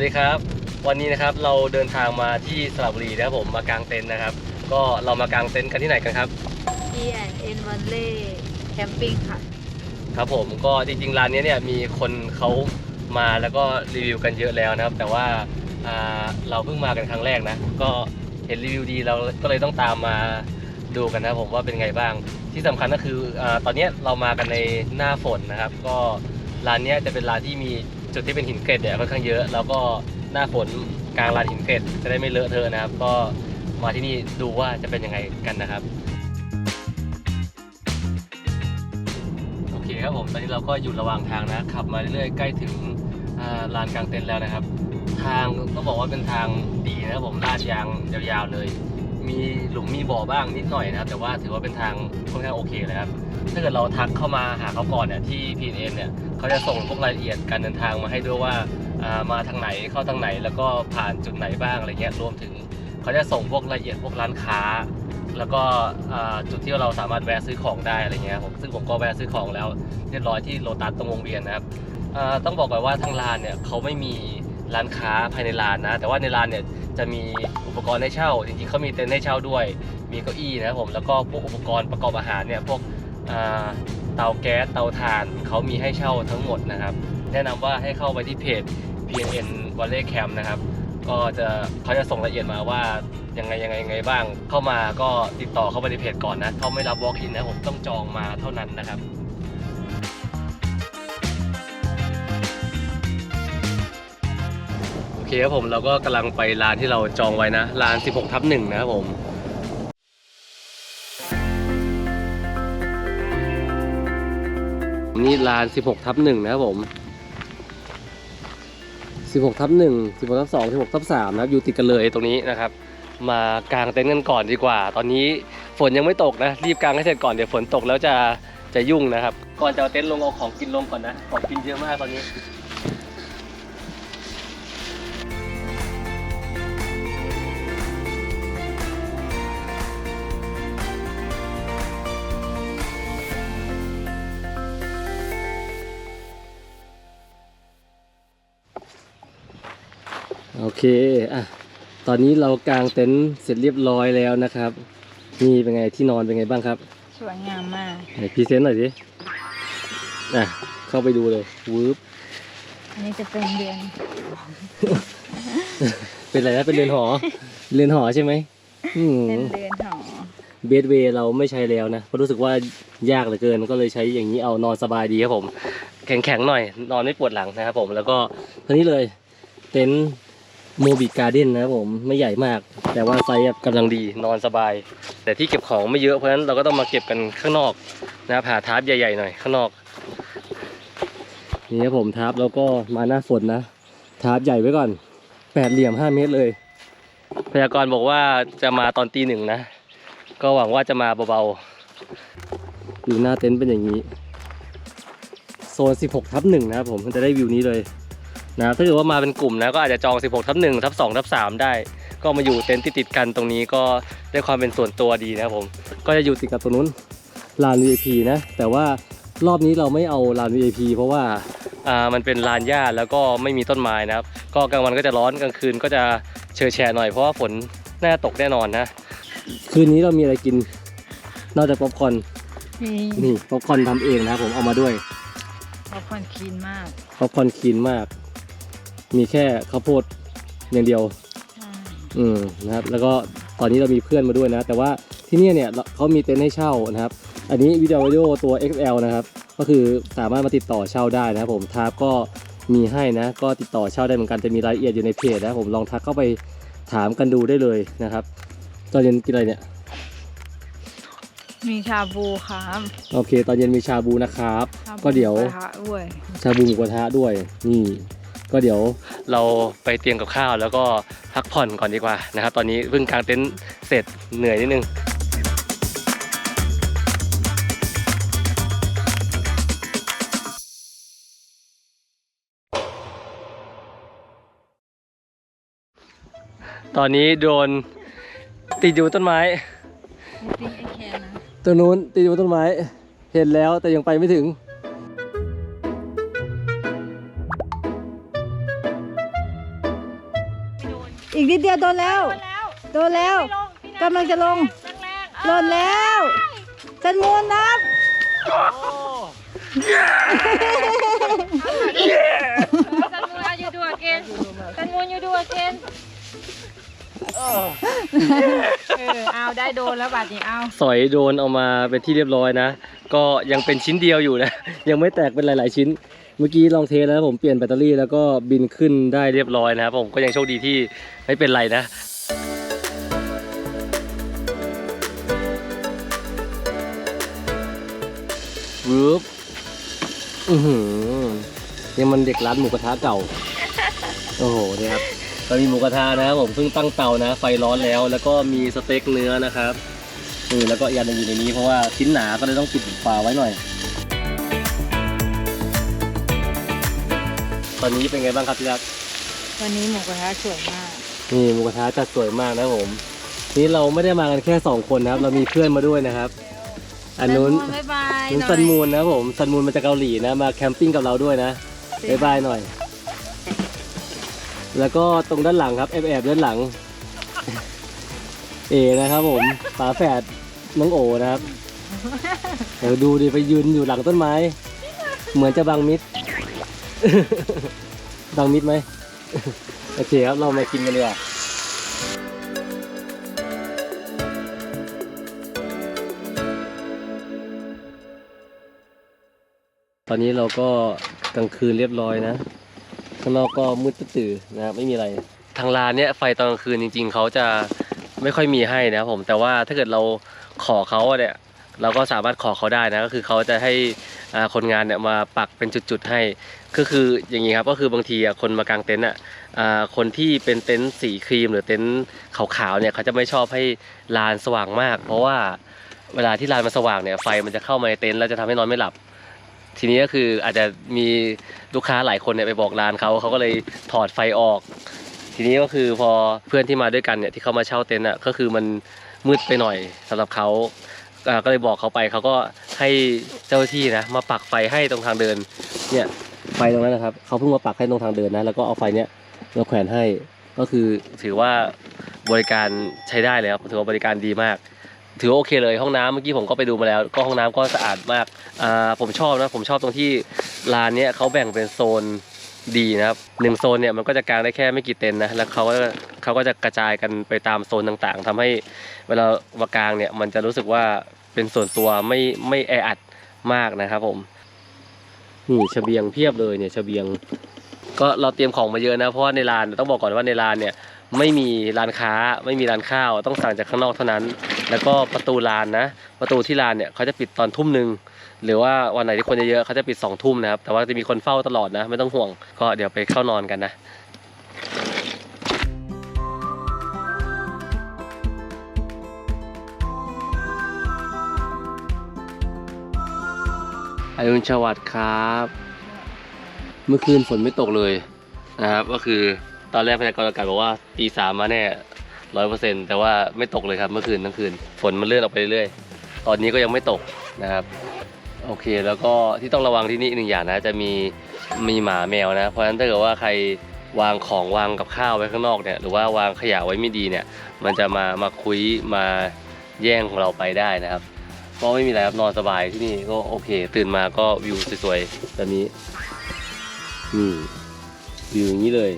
สวัสดีครับ วันนี้นะครับเราเดินทางมาที่สระบุรีนะครับผมมากางเต็นท์นะครับ ก็เรามากางเต็นท์กันที่ไหนกันครับ E&N v a l l e y Camping ค่ะ ครับผมก็จริงๆร้านนี้เนี่ยมีคนเขามาแล้วก็รีวิวกันเยอะแล้วนะครับ แต่ว่าอ่าเราเพิ่งมากันครั้งแรกนะ ก็เห็นรีวิวดีเราก็เลยต้องตามมาดูกันนะครับผมว่าเป็นไงบ้าง ที่สำคัญก็คืออาตอนเนี้ยเรามากันในหน้าฝนนะครับ ก็ร้านเนี้ยจะเป็นร้านที่มี จุดที่เป็นหินเกล็ดเนี่ยค่อนข้างเยอะ แล้วก็หน้าฝนกลางลานหินเกล็ดจะได้ไม่เลอะเทอะนะครับ ก็มาที่นี่ดูว่าจะเป็นยังไงกันนะครับโอเคครับผมตอนนี้เราก็อยู่ระหว่างทางนะขับมาเรื่อยๆใกล้ถึงลานกลางเต็นท์แล้วนะครับ ทางต้องบอกว่าเป็นทางดีนะครับผมลาดยางยาวๆเลย มีหลุมมีบ่อบ้างนิดหน่อยนะครับ แต่ว่าถือว่าเป็นทางค่อนข้างโอเคเลยครับถ้าเกิดเราทักเข้ามาหาเขาก่อนเนี่ยที่ PNN เนี่ย เขาจะส่งพวกรายละเอียดการเดินทางมาให้ด้วยว่าามาทางไหนเข้าทางไหนแล้วก็ผ่านจุดไหนบ้างอะไรเงี้ยรวมถึงเขาจะส่งพวกรายละเอียดพวกร้านค้า แล้วก็จุดที่เราสามารถแวะซื้อของได้อะไรเงี้ยผมซึ่งผมก็แวะซื้อของแล้วเรียบร้อยที่โลตัสตรงวงเวียนนะครับต้องบอกก่อนว่าทางร้านเนี่ยเขาไม่มีร้านค้าภายในร้านนะแต่ว่าในร้านเนี่ยจะมีอุปกรณ์ให้เช่าจริงๆเขามีเต็นท์ให้เช่าด้วย มีเก้าอี้นะครับผมแล้วก็พวกอุปกรณ์ประกอบอาหารเนี่ยพวก เตาแก๊สเตาถ่านเขามีให้เช่าทั้งหมดนะครับ แนะนำว่าให้เข้าไปที่เพจ PNN Valley Camp นะครับ ก็จะเขาจะส่งรายละเอียดมาว่ายังไงยังไงยังไงบ้าง เข้ามาก็ติดต่อเข้าไปในเพจก่อนนะเขาไม่รับ walk in นะผมต้องจองมาเท่านั้นนะครับโอเคครับผมเราก็กำลังไปร้านที่เราจองไว้นะร้าน 16ทับหนึ่งนะครับผม นี่ลาน16ทับหนึ่งนะครับผม16ทับหนึ่ง16ทับสอง16ทับสามนะครับอยู่ติดกันเลยตรงนี้นะครับ มากางเต็นท์กันก่อนดีกว่า ตอนนี้ฝนยังไม่ตกนะรีบกางให้เสร็จก่อนเดี๋ยวฝนตกแล้วจะจะยุ่งนะครับ ก่อนจะเอาเต็นท์ลงเอาของกินลงก่อนนะของกินเยอะมากตอนนี้ เคอะตอนนี้เรากางเต็นท์เสร็จเรียบร้อยแล้วนะครับนี่เป็นไงที่นอนเป็นไงบ้างครับสวยงามมากไหนพรีเซนต์หน่อยสิอะเข้าไปดูเลยวืบอันนี้จะเป็นเดือนเป็นอะไรนะเป็นเรือนหอ เรือนหอใช่ไหมอืมเป็นเดือนหอเบดเวย์เราไม่ใช้แล้วนะเพราะรู้สึกว่ายากเหลือเกินก็เลยใช้อย่างนี้เอานอนสบายดีครับผม แข็งๆหน่อย นอนไม่ปวดหลังนะครับผมแล้วก็ทีนี้เลยเต็นท์ โมบิการ์เด้นนะครับผมไม่ใหญ่มาก แต่ว่าไซส์กำลังดีนอนสบาย แต่ที่เก็บของไม่เยอะเพราะฉะนั้นเราก็ต้องมาเก็บกันข้างนอกนะครับหาทาร์ปใหญ่ๆหน่อยข้างนอก นี่ครับผมทาร์ปแล้วก็มาหน้าฝนนะทาร์ปใหญ่ไว้ก่อนแปดเหลี่ยมห้าเมตรเลย พยากรณ์บอกว่าจะมาตอนตีหนึ่งนะ ก็หวังว่าจะมาเบาๆดูหน้าเต็นท์เป็นอย่างนี้ โซน 16ทับหนึ่งนะครับผมจะได้วิวนี้เลย นะถ้าเกิดว่ามาเป็นกลุ่มนะก็อาจจะจอง 16ทับหนึ่งทับสองทับสามได้ ก็มาอยู่เต็นท์ติดๆกันตรงนี้ก็ได้ความเป็นส่วนตัวดีนะครับผม ก็จะอยู่ติดกับตรงนู้นลาน VIP นะ แต่ว่ารอบนี้เราไม่เอาลาน VIP เพราะว่าอ่ามันเป็นลานหญ้าแล้วก็ไม่มีต้นไม้นะครับ ก็กลางวันก็จะร้อนกลางคืนก็จะเชอแชร์หน่อยเพราะว่าฝนน่าจะตกแน่นอนนะ คืนนี้เรามีอะไรกิน นอกจากป๊อปคอร์นนี่นี่ป๊อปคอร์นทำเองนะครับผมเอามาด้วยพอผ่อนคลีนมากป๊อปคอร์นคลีนมาก มีแค่ข้าวโพดอย่างเดียวใช่อืมนะครับ แล้วก็ตอนนี้เรามีเพื่อนมาด้วยนะ แต่ว่าที่เนี่ยเนี่ยเขามีเต็นท์ให้เช่านะครับ อันนี้วิดีโอวิดีโอตัว XL นะครับ ก็คือสามารถมาติดต่อเช่าได้นะครับผมทาร์ปก็มีให้นะ ก็ติดต่อเช่าได้เหมือนกันจะมีรายละเอียดอยู่ในเพจนะครับผมลองทักเข้าไปถามกันดูได้เลยนะครับตอนเย็นกินอะไรเนี่ย มีชาบูครับโอเค ตอนเย็นมีชาบูนะครับชาบูก็เดี๋ยวกระทะด้วยชาบูหมูกระทะด้วยนี่ ก็เดี๋ยวเราไปเตรียมกับข้าวแล้วก็พักผ่อนก่อนดีกว่านะครับ ตอนนี้เพิ่งกางเต็นท์เสร็จเหนื่อยนิดนึงตอนนี้โดนติดอยู่ต้นไม้มีติ้งไอแคนนะตัวนู้นติดอยู่บนต้นไม้ เห็นแล้วแต่ยังไปไม่ถึง อีกนิดเดียวโดนแล้วโดนแล้ว กำลังจะลงหล่นแล้วจันมูนนับ San Moon, how you do again? San Moon, you do again. เออเอาได้โดนแล้วบัดนี้เอาสอยโดนเอามาเป็นที่เรียบร้อยนะ ก็ยังเป็นชิ้นเดียวอยู่นะ ยังไม่แตกเป็นหลาย ๆ ชิ้น เมื่อกี้ลองเทสแล้วผมเปลี่ยนแบตเตอรี่แล้วก็บินขึ้นได้เรียบร้อยนะครับผมก็ยังโชคดีที่ไม่เป็นไรนะวืบอือหือนี่มันเด็กร้านหมูกระทะเก่า โอ้โหเนี่ยครับเรามีหมูกระทะนะครับผมเพิ่งตั้งเตานะ ไฟร้อนแล้ว แล้วก็มีสเต็กเนื้อนะครับนี่แล้วก็อีกอันหนึงอยู่ในนี้เพราะว่าชิ้นหนาก็เลยต้องปิดฝาไว้หน่อย ตอนนี้เป็นไงบ้างครับพี่รัก วันนี้หมูกระทะสวยมาก นี่หมูกระทะจัดสวยมากนะครับผม นี่เราไม่ได้มากันแค่สองคนนะครับ เรามีเพื่อนมาด้วยนะครับ อันนู้นบ๊ายบายนู้นซันมูนนะครับผมซันมูนมาจากเกาหลีนะมาแคมปิ้งกับเราด้วยนะบายบายหน่อย แล้วก็ตรงด้านหลังครับแอบแอบๆด้านหลัง เอนะครับผมฝาแฝดน้องโอนะครับ เดี๋ยวดูดิไปยืนอยู่หลังต้นไม้ เหมือนจะบังมิด บังมิดไหม โอเคครับ เรามากินกันดีกว่าตอนนี้เราก็กลางคืนเรียบร้อยนะ ข้างนอกก็มืดตื่อนะครับไม่มีอะไร ทางร้านเนี้ยไฟตอนกลางคืนจริง ๆ เขาจะไม่ค่อยมีให้นะครับผม แต่ว่าถ้าเกิดเราขอเขาเนี่ย เราก็สามารถขอเขาได้นะ ก็คือเขาจะให้ คนงานเนี่ยมาปักเป็นจุดๆให้ก็คืออย่างนี้ครับก็คือบางทีอะคนมากางเต็นท์อะคนที่เป็นเต็นท์สีครีม หรือเต็นท์ขาวๆเนี่ยเขาจะไม่ชอบให้ลานสว่างมาก เพราะว่าเวลาที่ลานมันสว่างเนี่ยไฟมันจะเข้ามาในเต็นท์แล้วจะทำให้นอนไม่หลับ ทีนี้ก็คืออาจจะมีลูกค้าหลายคนเนี่ยไปบอกร้านเขาเขาก็เลยถอดไฟออก ทีนี้ก็คือพอเพื่อนที่มาด้วยกันเนี่ยที่เขามาเช่าเต็นท์อะก็คือมันมืดไปหน่อยสำหรับเขา ก็เลยบอกเขาไปเขาก็ให้เจ้าหน้าที่นะมาปักไฟให้ตรงทางเดินเนี่ยไฟตรงนั้นนะครับเขาเพิ่งมาปักให้ตรงทางเดินนะแล้วก็เอาไฟเนี้ยมาแขวนให้ก็คือถือว่าบริการใช้ได้เลยครับถือว่าบริการดีมาก ถือว่าโอเคเลยห้องน้ำเมื่อกี้ผมก็ไปดูมาแล้ว ก็ห้องน้ำก็สะอาดมากอ่าผมชอบนะผมชอบตรงที่ร้านเนี้ยเขาแบ่งเป็นโซน ดีนะครับหนึ่งโซนเนี่ยมันก็จะกางได้แค่ไม่กี่เต็นท์นะแล้วเขาก็เขาก็จะกระจายกันไปตามโซนต่างๆทำให้เวลาวากางเนี่ยมันจะรู้สึกว่าเป็นส่วนตัวไม่ไม่แออัดมากนะครับผมนี่เฉบียงเพียบเลยเนี่ยเฉบียง ก็เราเตรียมของมาเยอะนะเพราะว่าในลานต้องบอกก่อนว่าในลานเนี่ย ไม่มีร้านค้าไม่มีร้านข้าว ต้องสั่งจากข้างนอกเท่านั้น แล้วก็ประตูลานนะ ประตูที่ลานเนี่ยเขาจะปิดตอนทุ่มหนึ่งหรือว่าวันไหนที่คนเยอะๆเขาจะปิดสองทุ่มนะครับ แต่ว่าจะมีคนเฝ้าตลอดนะ ไม่ต้องห่วง ก็เดี๋ยวไปเข้านอนกันนะอรุณสวัสดิ์ครับ เมื่อคืนฝนไม่ตกเลยนะครับ ก็คือ ตอนแรกพยากรณ์อากาศบอกว่าตีสามมาแน่ร้อยเปอร์เซ็นต์แต่ว่าไม่ตกเลยครับเมื่อคืนทั้งคืน ฝนมันเลื่อนออกไปเรื่อยๆ ตอนนี้ก็ยังไม่ตกนะครับ โอเค แล้วก็ที่ต้องระวังที่นี่หนึ่งอย่างนะ จะมีมีหมาแมวนะ เพราะฉะนั้นถ้าเกิดว่าใครวางของวางกับข้าวไว้ข้างนอกเนี่ย หรือว่าวางขยะไว้ไม่ดีเนี่ย มันจะมามาคุยมาแย่งของเราไปได้นะครับก็ไม่มีอะไรครับนอนสบายที่นี่ก็โอเค ตื่นมาก็วิวสวยๆแบบนี้นี่วิวอย่างนี้เลย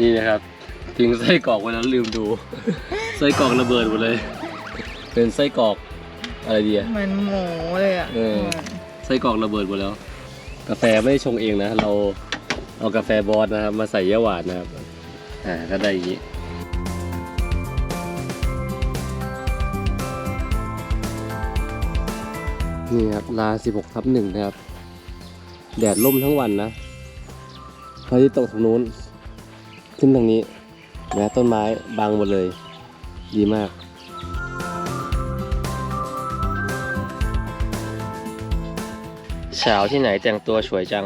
นี่นะครับทิ้งไส้กรอกไว้แล้วลืมดู ไส้กรอกระเบิดหมดเลย เป็นไส้กรอกอะไรดีอะ เหมือนหมูเลยอะเออ ไส้กรอกระเบิดหมดแล้ว กาแฟไม่ได้ชงเองนะ เราเอากาแฟบอสนะครับมาใส่ยาหวานนะครับอ่าก็ได้อย่างนี้นี่ครับลา 16ทับหนึ่งนะครับ แดดล่มทั้งวันนะพระอาทิตย์ตกทางนู้น ขึ้นทางนี้นะต้นไม้บังหมดเลย ดีมากเช้าที่ไหนแต่งตัวสวยจัง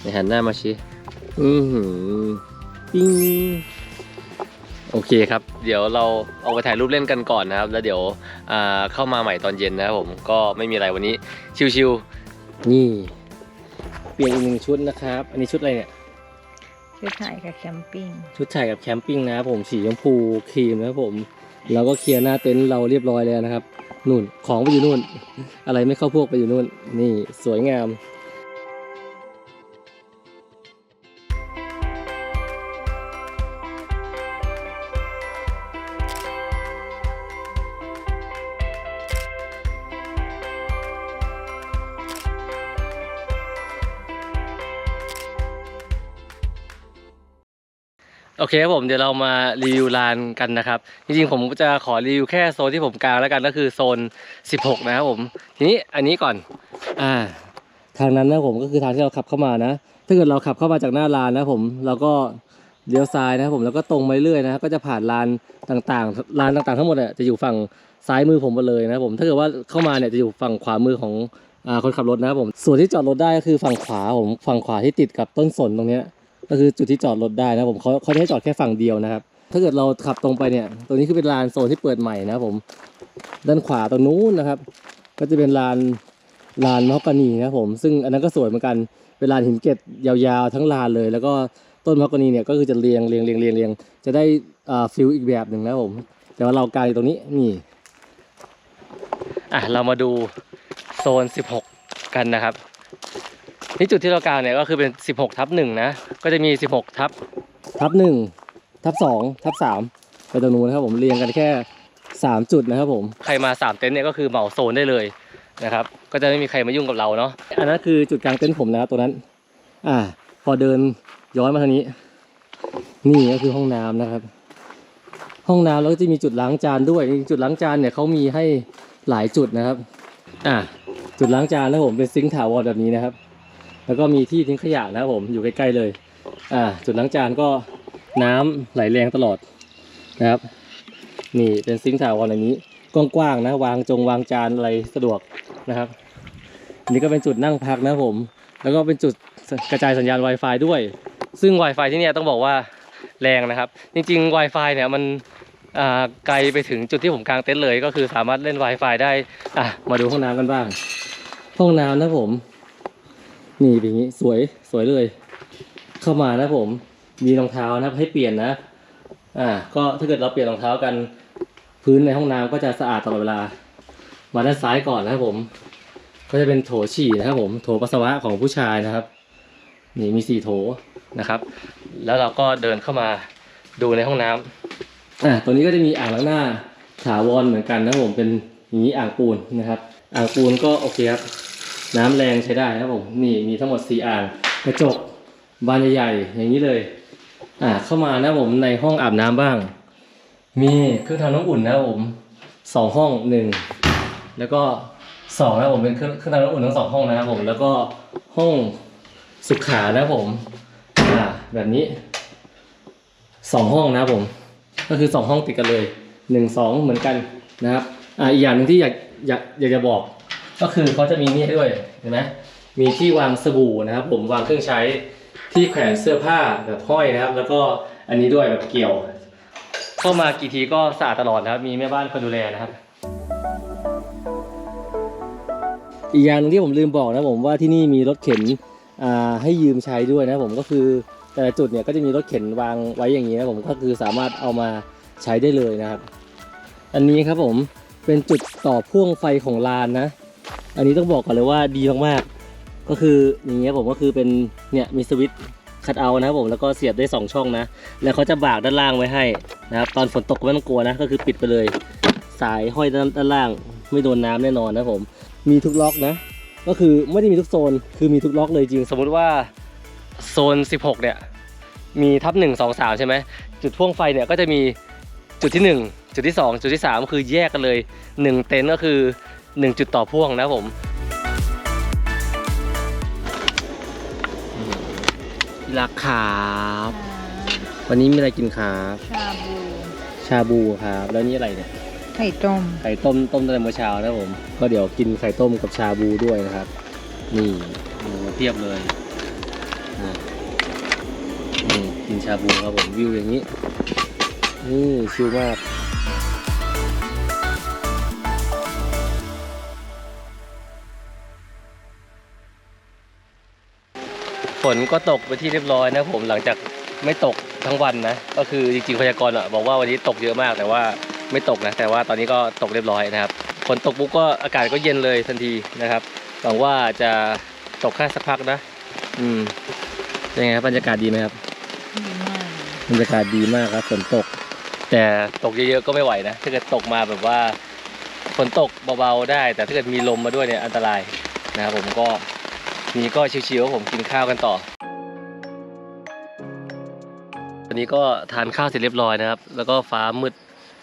ไหนหันหน้ามาชิอือหือปิ้งโอเคครับ เดี๋ยวเราเอาไปถ่ายรูปเล่นกันก่อนนะครับ แล้วเดี๋ยวเข้ามาใหม่ตอนเย็นนะครับผมก็ไม่มีอะไรวันนี้ ชิวๆนี่ เปลี่ยนอีกหนึ่งชุดนะครับ อันนี้ชุดอะไรเนี่ย ชุดถ่ายกับแคมปิ้ง ชุดถ่ายกับแคมปิ้งนะครับผมสีชมพูครีมนะครับผมเราก็เคลียร์หน้าเต็นท์เราเรียบร้อยแล้วนะครับนู่นของไปอยู่นู่น อะไรไม่เข้าพวกไปอยู่นู่น นี่สวยงาม โอเคครับผมเดี๋ยวเรามารีวิวลานกันนะครับ จริงๆผมจะขอรีวิวแค่โซนที่ผมกางแล้วกันก็คือโซน 16 นะครับผมทีนี้อันนี้ก่อนอ่าทางนั้นนะผมก็คือทางที่เราขับเข้ามานะ ถ้าเกิดเราขับเข้ามาจากหน้าลานนะผมเราก็เลี้ยวซ้ายนะครับผมแล้วก็ตรงไปเรื่อยนะก็จะผ่านลานต่างๆลานต่างๆ ทั้งหมดเนี่ยจะอยู่ฝั่งซ้ายมือผมหมดเลยนะครับผมถ้าเกิดว่าเข้ามาเนี่ยจะอยู่ฝั่งขวามือของอ่าคนขับรถนะครับผมส่วนที่จอดรถได้ก็คือฝั่งขวาผมฝั่งขวาที่ติดกับต้นสนตรงเนี้ย ก็คือจุดที่จอดรถได้นะผมเขาเขาจะให้จอดแค่ฝั่งเดียวนะครับ ถ้าเกิดเราขับตรงไปเนี่ยตรงนี้คือเป็นลานโซนที่เปิดใหม่นะผมด้านขวาตรงนู้นนะครับ ก็จะเป็นลานลานมะฮอกกานีนะผม ซึ่งอันนั้นก็สวยเหมือนกันเป็นลานหินเกล็ดยาวๆทั้งลานเลย แล้วก็ต้นมะฮอกกานีเนี่ยก็คือจะเรียงเรียงเรียงเรียงเรียงจะได้อ่าฟิลอีกแบบหนึ่งนะผม แต่ว่าเรากางอยู่ตรงนี้นี่อะเรามาดูโซน 16 กันนะครับ นี่จุดที่เรากางเนี่ยก็คือเป็น 16 ทับหนึ่งนะ ก็จะมี 16 ทับทับหนึ่งทับสองทับสามไปตรงนู้นนะครับผมเรียงกันแค่ 3 จุดนะครับผมใครมา 3 เต็นท์เนี่ยก็คือเหมาโซนได้เลยนะครับ ก็จะไม่มีใครมายุ่งกับเราเนาะอันนั้นคือจุดกลางเต็นท์ผมนะครับตัวนั้น อ่า พอเดินย้อนมาทางนี้ นี่ก็คือห้องน้ำนะครับ ห้องน้ำแล้วก็จะมีจุดล้างจานด้วยจุดล้างจานเนี่ยเขามีให้หลายจุดนะครับ อ่าจุดล้างจานนะผมเป็นซิงค์ถาวรแบบนี้นะครับ แล้วก็มีที่ทิ้งขยะนะครับผมอยู่ใกล้ๆเลย อ่าจุดล้างจานก็น้ำไหลแรงตลอดนะครับ นี่เป็นซิงค์ถาวรแบบนี้กว้างๆนะวางจงวางจานอะไรสะดวกนะครับอันนี้ก็เป็นจุดนั่งพักนะผม แล้วก็เป็นจุดกระจายสัญญาณ Wi-Fi ด้วย ซึ่ง Wi-Fi ที่นี่ต้องบอกว่าแรงนะครับ จริง ๆ Wi-Fi เนี่ยมันอ่าไกลไปถึงจุดที่ผมกางเต็นท์เลย ก็คือสามารถเล่น Wi-Fi ได้อะมาดูห้องน้ำกันบ้าง ห้องน้ำนะผม นี่เป็นอย่างนี้สวยสวยเลย เข้ามานะผม มีรองเท้านะให้เปลี่ยนนะ อ่า ก็ถ้าเกิดเราเปลี่ยนรองเท้ากัน พื้นในห้องน้ำก็จะสะอาดตลอดเวลา มาด้านซ้ายก่อนนะครับผม ก็จะเป็นโถฉี่นะครับผมโถปัสสาวะของผู้ชายนะครับ นี่มีสี่โถนะครับ แล้วเราก็เดินเข้ามาดูในห้องน้ำอ่าตัวนี้ก็จะมีอ่างล้างหน้าถาวรเหมือนกันนะครับผมเป็นอย่างนี้อ่างปูนนะครับ อ่างปูนก็โอเคครับ น้ำแรงใช้ได้นะครับผมนี่มีทั้งหมดสี่อ่างกระจกบานใหญ่ๆอย่างนี้เลย อ่าเข้ามานะผมในห้องอาบน้ำบ้าง มีเครื่องทำน้ำอุ่นนะผมสองห้องหนึ่งแล้วก็สองนะผมเป็นเครื่องเครื่องทำน้ำอุ่นทั้งสองห้องนะครับผม แล้วก็ห้องสุขานะผมอ่าแบบนี้สองห้องนะผม ก็คือสองห้องติดกันเลยหนึ่งสองเหมือนกันนะครับอ่าอีกอย่างหนึ่งที่อยากอยากอยากจะบอก ก็คือเขาจะมีนี่ด้วยเห็นไหมมีที่วางสบู่นะครับ ผมวางเครื่องใช้ที่แขวนเสื้อผ้าแบบห้อยนะครับ แล้วก็อันนี้ด้วยแบบเกี่ยว เข้ามากี่ทีก็สะอาดตลอดนะครับ มีแม่บ้านคอยดูแลนะครับ อีกอย่างหนึงที่ผมลืมบอกนะผมว่าที่นี่มีรถเข็นอ่าให้ยืมใช้ด้วยนะผมก็คือแต่ละจุดเนี่ยก็จะมีรถเข็นวางไว้อย่างนี้นะผมก็คือสามารถเอามาใช้ได้เลยนะครับ อันนี้ครับผมเป็นจุดต่อพ่วงไฟของลานนะ อันนี้ต้องบอกก่อนเลยว่าดีมากๆ ก็คืออย่างเงี้ยผมก็คือเป็นเนี่ยมีสวิตช์คัดเอาท์นะครับผมแล้วก็เสียบได้ 2 ช่องนะ แล้วเขาจะบากด้านล่างไว้ให้นะครับตอนฝนตกก็ไม่ต้องกลัวนะ ก็คือปิดไปเลย สายห้อยด้านด้านล่างไม่โดนน้ำแน่นอนนะผม มีทุกล็อกนะ ก็คือไม่ได้มีทุกโซน คือมีทุกล็อกเลยจริง สมมุติว่าโซน 16 เนี่ย มีทับ1 2 3 ใช่ไหม จุดพ่วงไฟเนี่ยก็จะมีจุดที่ 1 จุดที่ 2 จุดที่ 3 คือแยกกันเลย 1 เต็นท์ก็คือ 1 จุดต่อพ่วงนะครับผมราคาบวันนี้มีอะไรกินครับชาบูชาบูครับแล้วนี่อะไรเนี่ยไข่ต้มไข่ต้มต้มตั้งแต่เมื่อเช้านะครับผมก็เดี๋ยวกินไข่ต้มกับชาบูด้วยนะครับ นี่โอ้โหเทียบเลยอะนี่กินชาบูครับผมวิวอย่างนี้นี่ชิลมาก นก็ตกไปที่เรียบร้อยนะครับผมหลังจากไม่ตกทั้งวันนะ ก็คือจริงๆพยากรณ์อะบอกว่าวันนี้ตกเยอะมากแต่ว่าไม่ตกนะ แต่ว่าตอนนี้ก็ตกเรียบร้อยนะครับฝนตกปุ๊บก็อากาศก็เย็นเลยทันทีนะครับหวังว่าจะตกแค่สักพักนะ อืมเป็นไงครับบรรยากาศดีไหมครับบรรยากาศดีมากครับฝนตก แต่ตกเยอะๆก็ไม่ไหวนะถ้าเกิดตกมาแบบว่าฝนตกเบาๆได้ แต่ถ้าเกิดมีลมมาด้วยเนี่ยอันตรายนะครับผมก็ที นี้ก็ชิวๆผมกินข้าวกันต่อ วันนี้ก็ทานข้าวเสร็จเรียบร้อยนะครับ แล้วก็ฟ้ามืด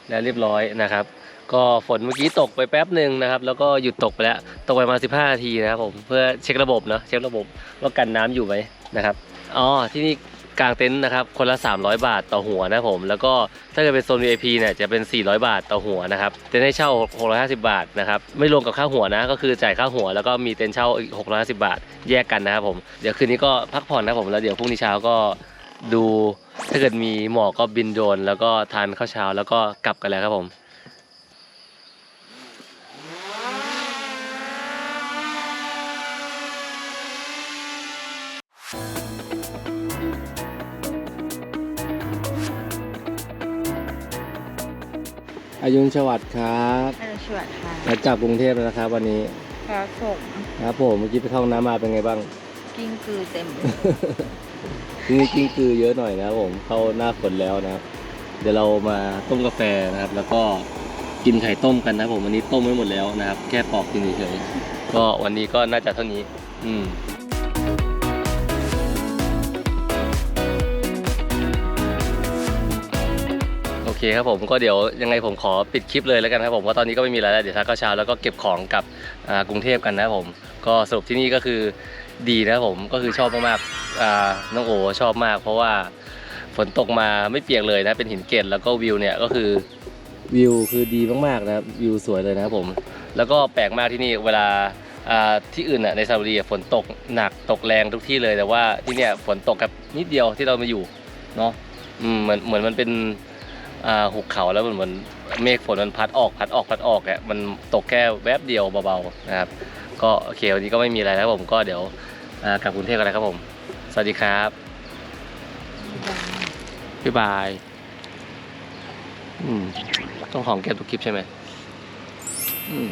แล้วเรียบร้อยนะครับ ก็ฝนเมื่อกี้ตกไปแป๊บหนึ่งนะครับ แล้วก็หยุดตกไปแล้ว ตกไปมา 15 นาทีนะครับผม เพื่อเช็คระบบเนาะ เช็คระบบว่ากันน้ำอยู่ไหมนะครับ อ๋อ ที่นี่ กางเต็นท์นะครับคนละ 300 บาทต่อหัวนะผมแล้วก็ถ้าเกิดเป็นโซน VIP เนี่ยจะเป็น 400 บาทต่อหัวนะครับเต็นท์ให้เช่า 650 บาทนะครับไม่รวมกับค่าหัวนะก็คือจ่ายค่าหัว แล้วก็มีเต็นท์เช่าอีก 650 บาทแยกกันนะครับผมเดี๋ยวคืนนี้ก็พักผ่อนนะผมแล้วเดี๋ยวพรุ่งนี้เช้าก็ดูถ้าเกิดมีหมอกก็บินโดรนแล้วก็ทานข้าวเช้าแล้วก็กลับกันแล้วครับผม อายุนสวัสดิ์ครับเออชวดค่ะมาจากกรุงเทพแล้วนะครับ วันนี้ครับผมครับผมเมื่อกี้ไปเข้าห้องน้ำมาเป็นไงบ้าง กิ้งกือเต็มที่นี่กิ้งกือเยอะหน่อยนะครับผมเข้าหน้าฝนแล้วนะครับ เดี๋ยวเรามาต้มกาแฟนะครับ แล้วก็กินไข่ต้มกันนะครับผมวันนี้ต้มไว้หมดแล้วนะครับ แค่ปอกกินเฉยๆก็วันนี้ก็น่าจะเท่านี้ อืม คครับผมก็เดี๋ยวยังไงผมขอปิดคลิปเลยแล้วกันครับผมเพราะตอนนี้ก็ไม่มีอะไรแล้วเดี๋ยวทานข้าวเช้าแล้วก็เก็บของกลับกรุงเทพกันนะครับผม ก็สรุปที่นี่ก็คือดีนะครับผมก็คือชอบมากๆน้องโอชอบมาก เพราะว่าฝนตกมาไม่เปียกเลยนะเป็นหินเกตแล้วก็วิวเนี่ยก็คือวิวคือดีมากๆนะครับวิวสวยเลยนะครับผม แล้วก็แปลกมากที่นี่เวลาที่อื่นน่ะในซาอุดีอะฝนตกหนักตกแรงทุกที่เลยแต่ว่าที่เนี่ยฝนตกกับนิดเดียวที่เรามาอยู่เนาะเหมือนเหมือนมันเป็น หุบเขาแล้วมันเหมือนเมฆฝนมันพัดออกพัดออกพัดออกเนี่ยมันตกแค่แวบเดียวเบาๆนะครับ ก็โอเควันนี้ก็ไม่มีอะไรแล้วผมก็เดี๋ยวอ่ากลับกรุงเทพกันแล้วครับผม สวัสดีครับบ๊ายบายอืมต้องหอมแก้มทุกคลิปใช่ไหมอืม